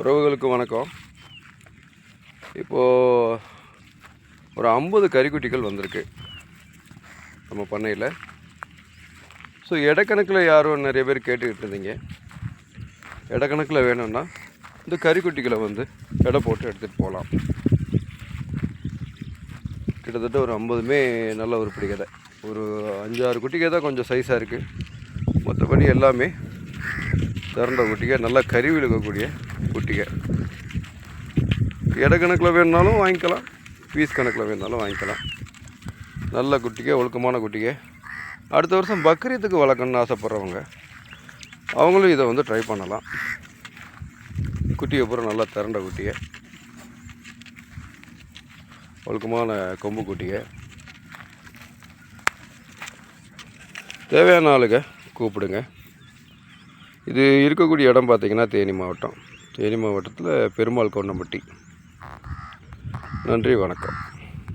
உறவுகளுக்கு வணக்கம். இப்போது ஒரு ஐம்பது கறிக்குட்டிகள் வந்திருக்கு நம்ம பண்ணையில். ஸோ இடக்கணக்கில் யாரும் நிறைய பேர் கேட்டுக்கிட்டு இருந்தீங்க. இடக்கணக்கில் வேணும்னா இந்த கறிக்குட்டிகளை வந்து எடை போட்டு எடுத்துகிட்டு போகலாம். கிட்டத்தட்ட ஒரு ஐம்பதுமே நல்ல ஒரு பிடி கதை ஒரு அஞ்சாறு குட்டிக்கே தான் கொஞ்சம் சைஸாக இருக்குது மற்றபடி எல்லாமே திரண்ட குட்டிகை நல்லா கருவி இழுக்கக்கூடிய இட கணக்கில் வேணுனாலும் வாங்கிக்கலாம் பீஸ் கணக்கில் வேணுனாலும் வாங்கிக்கலாம். நல்ல குட்டிகை ஒழுக்கமான குட்டிகை. அடுத்த வருஷம் பக்ரீத்துக்கு வளர்க்கணும்னு ஆசைப்பட்றவங்க அவங்களும் இதை வந்து ட்ரை பண்ணலாம். குட்டியை பூரா நல்லா திரண்ட குட்டியை ஒழுக்கமான கொம்பு குட்டியை தேவையான ஆளுங்க கூப்பிடுங்க. இது இருக்கக்கூடிய இடம் பார்த்திங்கன்னா தேனி மாவட்டம். தேனி மாவட்டத்தில் பெருமாள் கொண்டம்பட்டி நன்றி வணக்கம்.